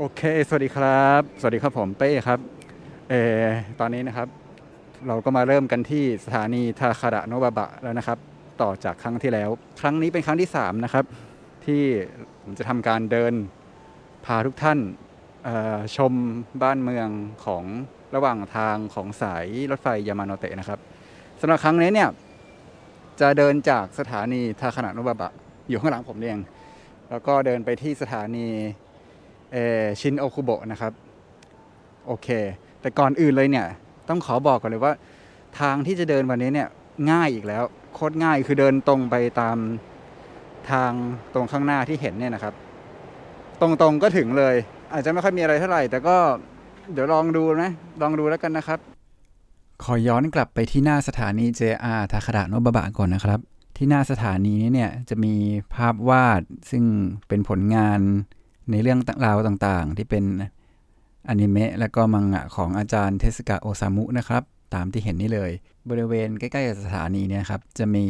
โอเค สวัสดีครับ สวัสดีครับผมเป้ครับ เออตอนนี้นะครับ เราก็มาเริ่มกันที่สถานีทาคาระโนบะบะแล้วนะครับ ต่อจากครั้งที่แล้ว ครั้งนี้เป็นครั้งที่ 3 นะครับ ที่ผมจะทำการเดินพาทุกท่านชมบ้านเมืองของระหว่างทางของสายรถไฟยามาโนเตะนะครับสำหรับครั้งนี้เนี่ยจะเดินจากสถานีทาคาระโนบะบะอยู่ข้างหลังผมนี่เอง แล้วก็เดินไปที่สถานี ชินโอคุโบะนะครับ โอเค แต่ก่อนอื่นเลยเนี่ย ต้องขอบอกก่อนเลยว่า ทางที่จะเดินวันนี้เนี่ยง่ายอีกแล้ว โคตรง่ายคือเดินตรงไปตามทางตรงข้างหน้าที่เห็นเนี่ยนะครับ ตรงๆก็ถึงเลย อาจจะไม่ค่อยมีอะไรเท่าไหร่ แต่ก็เดี๋ยวลองดูนะลองดูแล้วกันนะครับ ขอย้อนกลับไปที่หน้าสถานี JR ทาคาระโนบะบะก่อนนะครับ ที่หน้าสถานีนี้เนี่ยจะมีภาพวาดซึ่งเป็นผลงาน ในเรื่องราวต่างๆ ที่เป็นอนิเมะและก็มังงะของอาจารย์เทสกะโอซามุนะครับ ตามที่เห็นนี่เลย บริเวณใกล้ๆกับสถานีเนี่ยครับ จะมี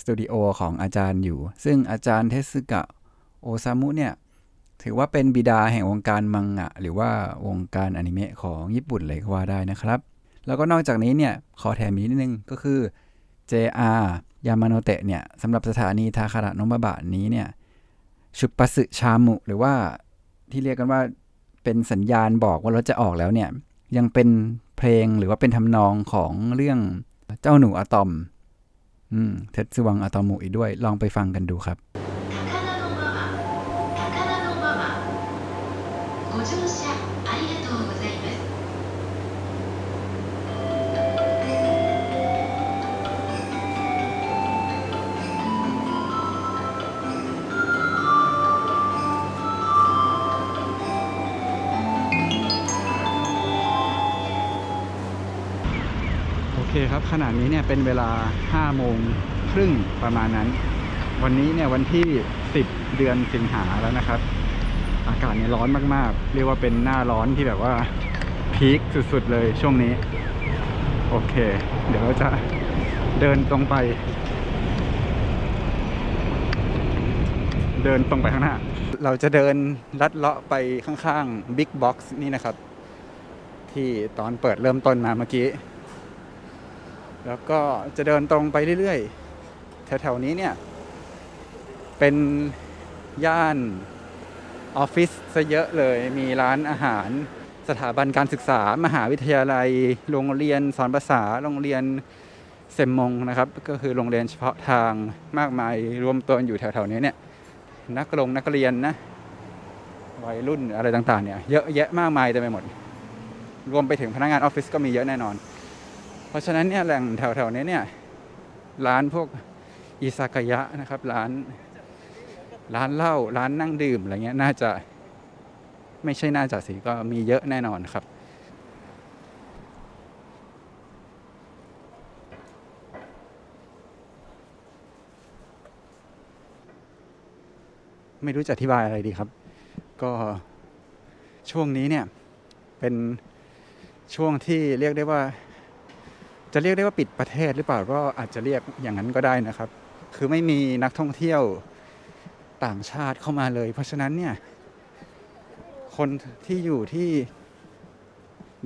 สตูดิโอของอาจารย์อยู่ ซึ่งอาจารย์เทสกะโอซามุเนี่ยถือว่าเป็นบิดาแห่งวงการมังงะ หรือว่าวงการอนิเมะของญี่ปุ่นเลยก็ว่าได้นะครับ แล้วก็นอกจากนี้เนี่ยขอแถมอีกนิดนึงก็คือ JR ยามาโนเตะเนี่ยสำหรับสถานีทาคาระโนบะบะนี้เนี่ย ชุปัสึชามุ หรือว่าที่เรียกกันว่าเป็นสัญญาณบอกว่ารถจะออกแล้วเนี่ย ยังเป็นเพลงหรือว่าเป็นทำนองของเรื่องเจ้าหนูอะตอม อืมเทตซึวังอะตอมุอีกด้วย ลองไปฟังกันดูครับ 高田のマ คครับขณะนี้เนี่ยเป็นเวลา5โมงครึ่งประมาณนั้น วันนี้เนี่ยวันที่ 10 เดือนสิงหาแล้วนะครับ อากาศเนี่ยร้อนมากๆ เรียกว่าเป็นหน้าร้อนที่แบบว่าพีคสุดๆเลยช่วงนี้ โอเค เดี๋ยวเราจะเดินตรงไป เดินตรงไปข้างหน้า เราจะเดินลัดเลาะไปข้างๆ Big Box นี่นะครับ ที่ตอนเปิดเริ่มต้นมาเมื่อกี้ แล้วก็จะเดินตรงไปเรื่อยๆ แถวๆนี้เนี่ย เป็นย่านออฟฟิศซะเยอะเลย มีร้านอาหาร สถาบันการศึกษา มหาวิทยาลัย โรงเรียนสอนภาษา โรงเรียนเซมมงนะครับ ก็คือโรงเรียนเฉพาะทางมากมายรวมตัวอยู่แถวๆนี้เนี่ย นักลงนักเรียนนะวัยรุ่นอะไรต่างๆเนี่ยเยอะแยะมากมายเต็มไปหมด รวมไปถึงพนักงานออฟฟิศก็มีเยอะแน่นอน เพราะฉะนั้นเนี่ยแหล่งแถวๆนี้เนี่ยร้านพวกอิซากายะนะครับร้านร้านเหล้าร้านนั่งดื่มอะไรเงี้ยน่าจะไม่ใช่น่าจะสิก็มีเยอะแน่นอนครับไม่รู้จะอธิบายอะไรดีครับ ก็ช่วงนี้เนี่ย เป็นช่วงที่เรียกได้ว่า จะเรียกได้ว่าปิดประเทศหรือเปล่าก็อาจจะเรียกอย่างนั้นก็ได้นะครับ คือไม่มีนักท่องเที่ยวต่างชาติเข้ามาเลย เพราะฉะนั้นเนี่ยคนที่อยู่ที่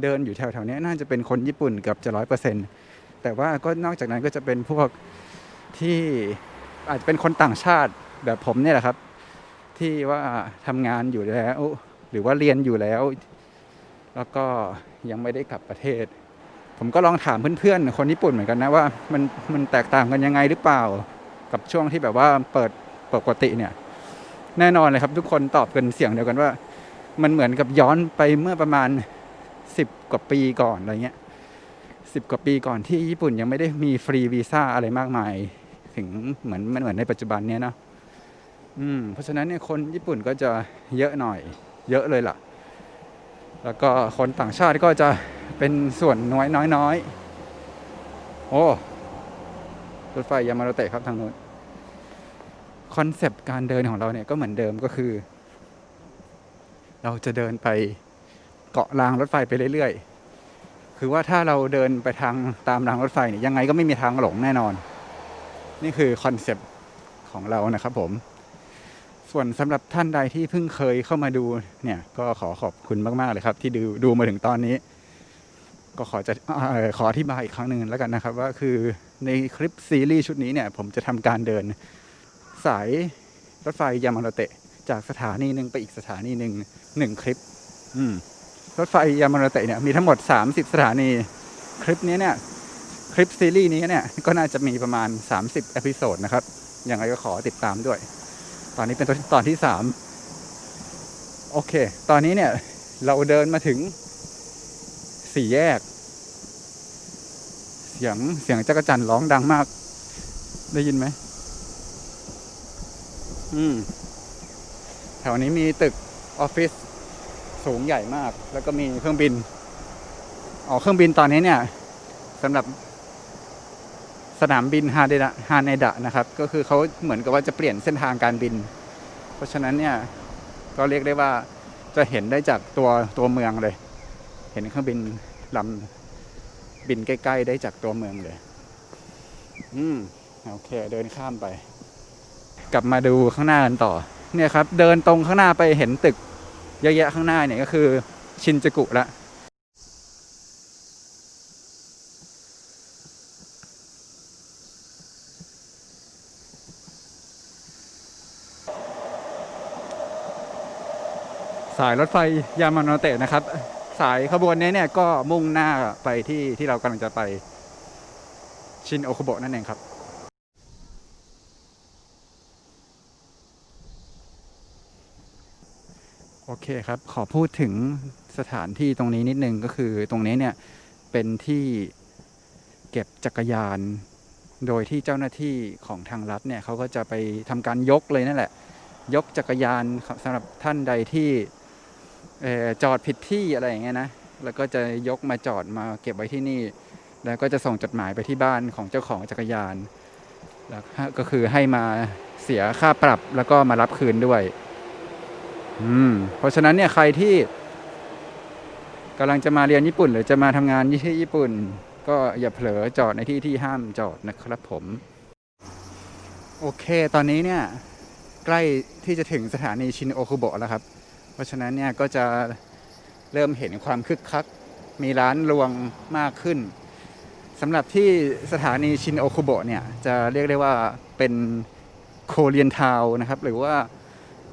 เดินอยู่แถวๆนี้น่าจะเป็นคนญี่ปุ่นเกือบจะร้อยเปอร์เซ็นต์แต่ว่าก็นอกจากนั้นก็จะเป็นพวกที่อาจจะเป็นคนต่างชาติแบบผมเนี่ยแหละครับ ที่ว่าทำงานอยู่แล้ว หรือว่าเรียนอยู่แล้ว แล้วก็ยังไม่ได้กลับประเทศ ผมก็ลองถามเพื่อนๆ คนญี่ปุ่นเหมือนกันนะว่ามันมันแตกต่างกันยังไงหรือเปล่า กับช่วงที่แบบว่าเปิดปกติเนี่ย แน่นอนเลยครับ ทุกคนตอบกันเสียงเดียวกันว่า มันเหมือนกับย้อนไปเมื่อประมาณสิบกว่าปีก่อนอะไรเงี้ยสิบกว่าปีก่อนที่ญี่ปุ่นยังไม่ได้มีฟรีวีซ่าอะไรมากมาย ถึงเหมือนมันเหมือนในปัจจุบันเนี้ยเนาะอืมเพราะฉะนั้นเนี่ยคนญี่ปุ่นก็จะเยอะหน่อย เยอะเลยล่ะ แล้วก็คนต่างชาติก็จะเป็นส่วนน้อยน้อยน้อยโอ้รถไฟยามาโนเตะครับทางโน้นคอนเซปต์การเดินของเราเนี่ยก็เหมือนเดิมก็คือ เราจะเดินไปเกาะรางรถไฟไปเรื่อยๆ คือว่าถ้าเราเดินไปทางตามรางรถไฟเนี่ยยังไงก็ไม่มีทางหลงแน่นอน นี่คือคอนเซปต์ของเรานะครับผม ส่วนสำหรับท่านใดที่เพิ่งเคยเข้ามาดูเนี่ยก็ขอขอบคุณมาก ๆ เลยครับ ที่ดูดูมาถึงตอนนี้ ก็ขอจะเอ่อขออธิบายอีกครั้งหนึ่งแล้วกันนะครับ ว่าคือในคลิปซีรีส์ชุดนี้เนี่ย ผมจะทำการเดิน สายรถไฟยามาโนเตะ จากสถานีหนึ่งไปอีกสถานีหนึ่งหนึ่งคลิป อืมรถไฟยามาโนเตะเนี่ยมีทั้งหมด 30 สถานี คลิปนี้เนี่ยคลิปซีรีส์นี้เนี่ยก็น่าจะมีประมาณ 30 เอพิโซดนะครับยังไงก็ขอติดตามด้วย ตอนนี้เป็นตอนที่3โอเค ตอนนี้เนี่ย เราเดินมาถึงสี่แยก เสียงเสียงจักรจันทร์ร้องดังมาก ได้ยินไหมอืมแถวนี้มีตึกออฟฟิศสูงใหญ่มาก แล้วก็มีเครื่องบิน อ๋อ เครื่องบินตอนนี้เนี่ยสำหรับ สนามบินฮาเดะฮาเนดะนะครับ ก็คือเขาเหมือนกับว่าจะเปลี่ยนเส้นทางการบิน เพราะฉะนั้นเนี่ยก็เรียกได้ว่าจะเห็นได้จากตัวตัวเมืองเลย เห็นเครื่องบินลำบินใกล้ๆได้จากตัวเมืองเลย อืมโอเค เดินข้ามไป กลับมาดูข้างหน้ากันต่อ เนี่ยครับ เดินตรงข้างหน้าไปเห็นตึกเยอะแยะข้างหน้าเนี่ยก็คือชินจูกุละ สายรถไฟยามาโนเตะนะครับ สายขบวนนี้เนี่ยก็มุ่งหน้าไปที่ที่เรากำลังจะไปชินโอคุโบะนั่นเองครับโอเคครับ ขอพูดถึงสถานที่ตรงนี้นิดนึงก็คือตรงนี้เนี่ยเป็นที่เก็บจักรยาน โดยที่เจ้าหน้าที่ของทางรัฐเนี่ยเขาก็จะไปทำการยกเลยนั่นแหละ ยกจักรยานสำหรับท่านใดที่ จอดผิดที่อะไรอย่างเงี้ยนะ แล้วก็จะยกมาจอดมาเก็บไว้ที่นี่ แล้วก็จะส่งจดหมายไปที่บ้านของเจ้าของจักรยาน แล้วก็คือให้มาเสียค่าปรับแล้วก็มารับคืนด้วย อืม เพราะฉะนั้นเนี่ยใครที่กำลังจะมาเรียนญี่ปุ่น หรือจะมาทำงานที่ญี่ปุ่น ก็อย่าเผลอจอดในที่ที่ห้ามจอดนะครับผม โอเค ตอนนี้เนี่ย ใกล้ที่จะถึงสถานีชินโอคุโบะแล้วครับ เพราะฉะนั้นเนี่ยก็จะเริ่มเห็นความคึกคัก มีร้านรวงมากขึ้นสำหรับที่สถานีชินโอคุโบะเนี่ยจะเรียกได้ว่าเป็นโคเรียนทาวนะครับ หรือว่า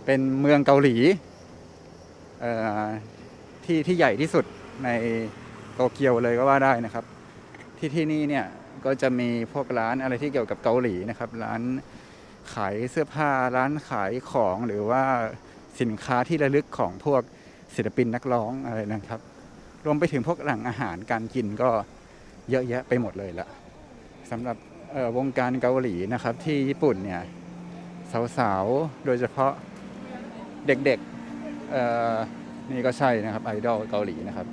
เป็นเมืองเกาหลีที่ที่ใหญ่ที่สุดในโตเกียวเลยก็ว่าได้นะครับ ที่ที่นี่เนี่ยก็จะมีพวกร้านอะไรที่เกี่ยวกับเกาหลีนะครับ ร้านขายเสื้อผ้าร้านขายของหรือว่า สินค้าที่ระลึกของพวกศิลปินนักร้องอะไรนะครับ รวมไปถึงพวกหลังอาหารการกินก็เยอะแยะไปหมดเลยละสำหรับวงการเกาหลีนะครับ ที่ญี่ปุ่นเนี่ยสาวๆ โดยเฉพาะเด็กๆนี่ก็ใช่นะครับไอดอลเกาหลีนะครับ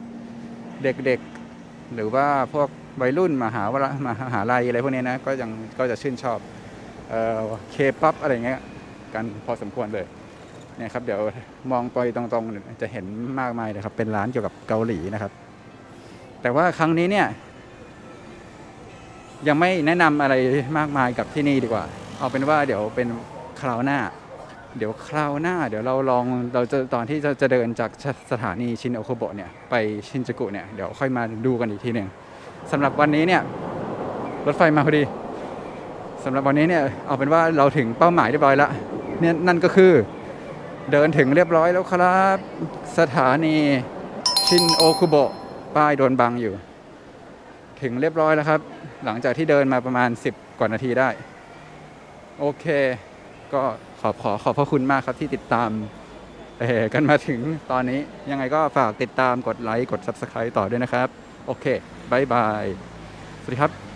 เด็กๆหรือว่าพวกวัยรุ่นมหาวะมหาลัยอะไรพวกนี้นะก็ยังก็จะชื่นชอบเคป๊อปอะไรเงี้ยกันพอสมควรเลย เนี่ยครับเดี๋ยวมองไปตรงๆจะเห็นมากมายเลยครับเป็นร้านเกี่ยวกับเกาหลีนะครับ แต่ว่าครั้งนี้เนี่ย ยังไม่แนะนำอะไรมากมายกับที่นี่ดีกว่า เอาเป็นว่าเดี๋ยวเป็นคราวหน้า เดี๋ยวคราวหน้า เดี๋ยวเราลองเราจะตอนที่จะจะเดินจากสถานีชินโอโคโบะเนี่ยไปชินจูกุเนี่ยเดี๋ยวค่อยมาดูกันอีกทีหนึ่งสำหรับวันนี้เนี่ยรถไฟมาพอดีสำหรับวันนี้เนี่ยเอาเป็นว่าเราถึงเป้าหมายเรียบร้อยแล้วเนี่ยนั่นก็คือ เดินถึงเรียบร้อยแล้วครับ สถานีชินโอคุโบะป้ายโดนบังอยู่ ถึงเรียบร้อยแล้วครับ หลังจากที่เดินมาประมาณ 10 กว่านาทีได้ โอเค ก็ขอบขอขอบพระคุณมากครับที่ติดตามเอกันมาถึงตอนนี้ยังไงก็ฝากติดตามกดไลค์กด Subscribe ต่อด้วยนะครับ โอเคบายบาย สวัสดีครับ